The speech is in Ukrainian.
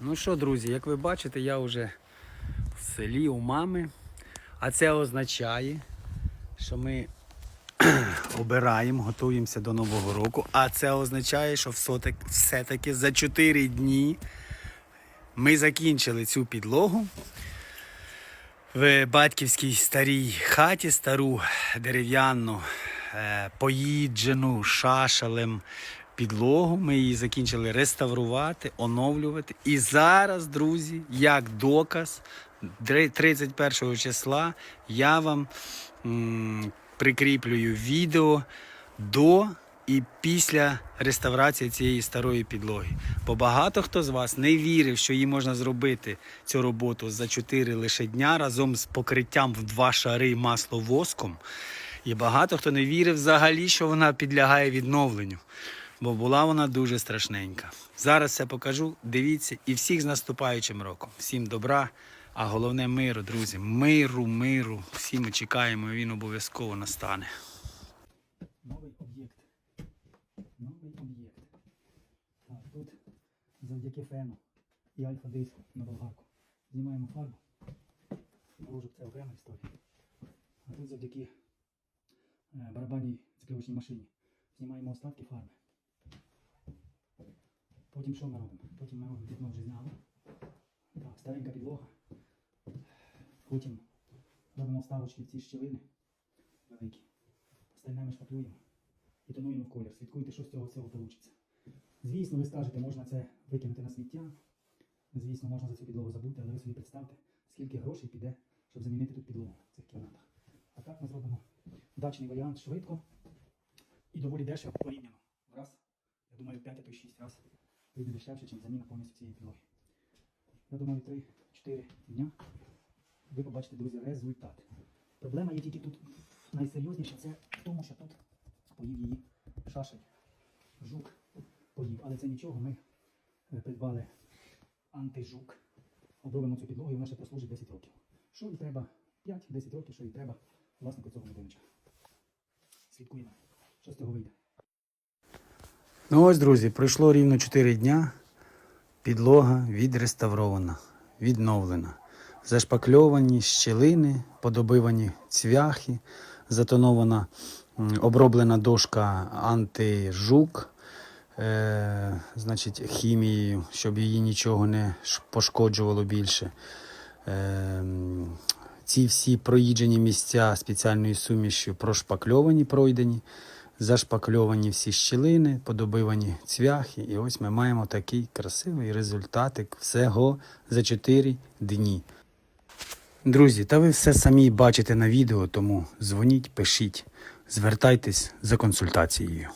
Ну що, друзі, як ви бачите, я вже в селі у мами. А це означає, що ми обираємо, готуємося до Нового року. А це означає, що все-таки, за 4 дні ми закінчили цю підлогу в батьківській старій хаті, стару дерев'яну, е, поїджену шашалем підлогу. Ми її закінчили реставрувати, оновлювати. І зараз, друзі, як доказ, 31 числа я вам м, прикріплюю відео до і після реставрації цієї старої підлоги. Бо багато хто з вас не вірив, що її можна зробити цю роботу за 4 лише дня разом з покриттям в два шари масло воском. І багато хто не вірив взагалі, що вона підлягає відновленню. Бо була вона дуже страшненька. Зараз все покажу. Дивіться і всіх з наступаючим роком. Всім добра, а головне миру, друзі. Миру, миру. Всі ми чекаємо, і він обов'язково настане. Новий об'єкт. Новий об'єкт. Тут завдяки фену і альфа-диску на болгарку. Знімаємо фарбу. Наложу це окрема історія. А тут завдяки е, барабанній закривочній машині. Знімаємо остатки фарби. Потім що ми робимо? Потім ми робимо вікно вже зняли. Так, старенька підлога. Потім робимо вставочки в ці щілини великі. Остальне шпаклюємо і тонуємо в колір. Слідкуйте, що з цього всього вийде. Звісно, ви скажете, можна це викинути на сміття. Звісно, можна за цю підлогу забути, але ви собі представте, скільки грошей піде, щоб замінити тут підлогу в цих кімнатах. А так ми зробимо дачний варіант швидко і доволі дешево порівняно. Раз, я думаю, 5 а то 6 разів дешевше, ніж заміна повністю цієї підлоги. Я думаю, 3-4 дня ви побачите, друзі, результат. Проблема є тільки тут найсерйозніша, це в тому, що тут поїв її шашель, жук поїв. Але це нічого, ми е, придбали антижук, обробимо цю підлогу і вона ще прослужить 10 років. Що і треба 5-10 років, що і треба власнику цього будиночка. Слідкуємо, що з цього вийде. Ну ось, друзі, пройшло рівно 4 дня. Підлога відреставрована, відновлена. Зашпакльовані щілини, подобивані цвяхи, затонована оброблена дошка антижук, е, значить, хімією, щоб її нічого не пошкоджувало більше. Е, ці всі проїджені місця спеціальною сумішю прошпакльовані, пройдені, зашпакльовані всі щілини, подобивані цвяхи. І ось ми маємо такий красивий результатик всього за 4 дні. Друзі, та ви все самі бачите на відео, тому дзвоніть, пишіть, звертайтесь за консультацією.